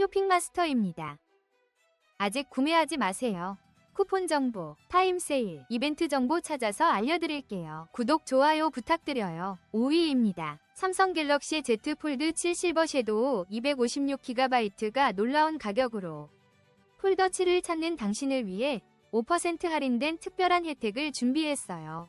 쇼핑마스터입니다. 아직 구매하지 마세요. 쿠폰 정보, 타임 세일, 이벤트 정보 찾아서 알려드릴게요. 구독, 좋아요 부탁드려요. 5위입니다. 삼성 갤럭시 Z 폴드 7 실버 섀도우 256GB 놀라운 가격으로 폴더 7을 찾는 당신을 위해 5% 할인된 특별한 혜택을 준비했어요.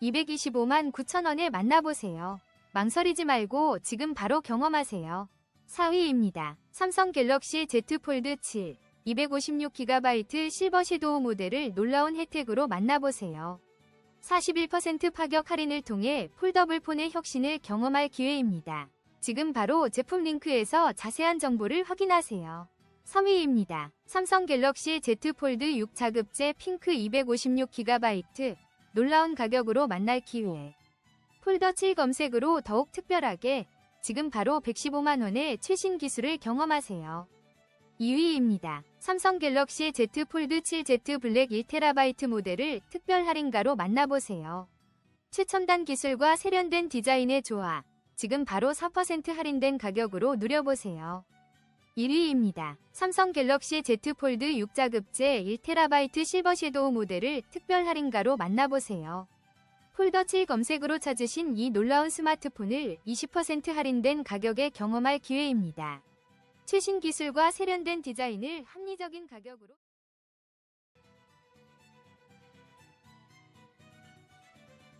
225만 9천원에 만나보세요. 망설이지 말고 지금 바로 경험하세요. 4위입니다. 삼성 갤럭시 Z 폴드 7 256GB 실버 섀도우 모델을 놀라운 혜택으로 만나보세요. 41% 파격 할인을 통해 폴더블 폰의 혁신을 경험할 기회입니다. 지금 바로 제품 링크에서 자세한 정보를 확인하세요. 3위입니다. 삼성 갤럭시 Z 폴드 6 자급제 핑크 256GB 놀라운 가격으로 만날 기회. 폴더 7 검색으로 더욱 특별하게 지금 바로 115만원의 최신 기술을 경험하세요. 2위입니다. 삼성 갤럭시 Z 폴드 7Z 블랙 1TB 모델을 특별 할인가로 만나보세요. 최첨단 기술과 세련된 디자인의 조화. 지금 바로 4% 할인된 가격으로 누려보세요. 1위입니다. 삼성 갤럭시 Z 폴드 6자급제 1TB 실버 섀도우 모델을 특별 할인가로 만나보세요. 폴더 7 검색으로 찾으신 이 놀라운 스마트폰을 20% 할인된 가격에 경험할 기회입니다. 최신 기술과 세련된 디자인을 합리적인 가격으로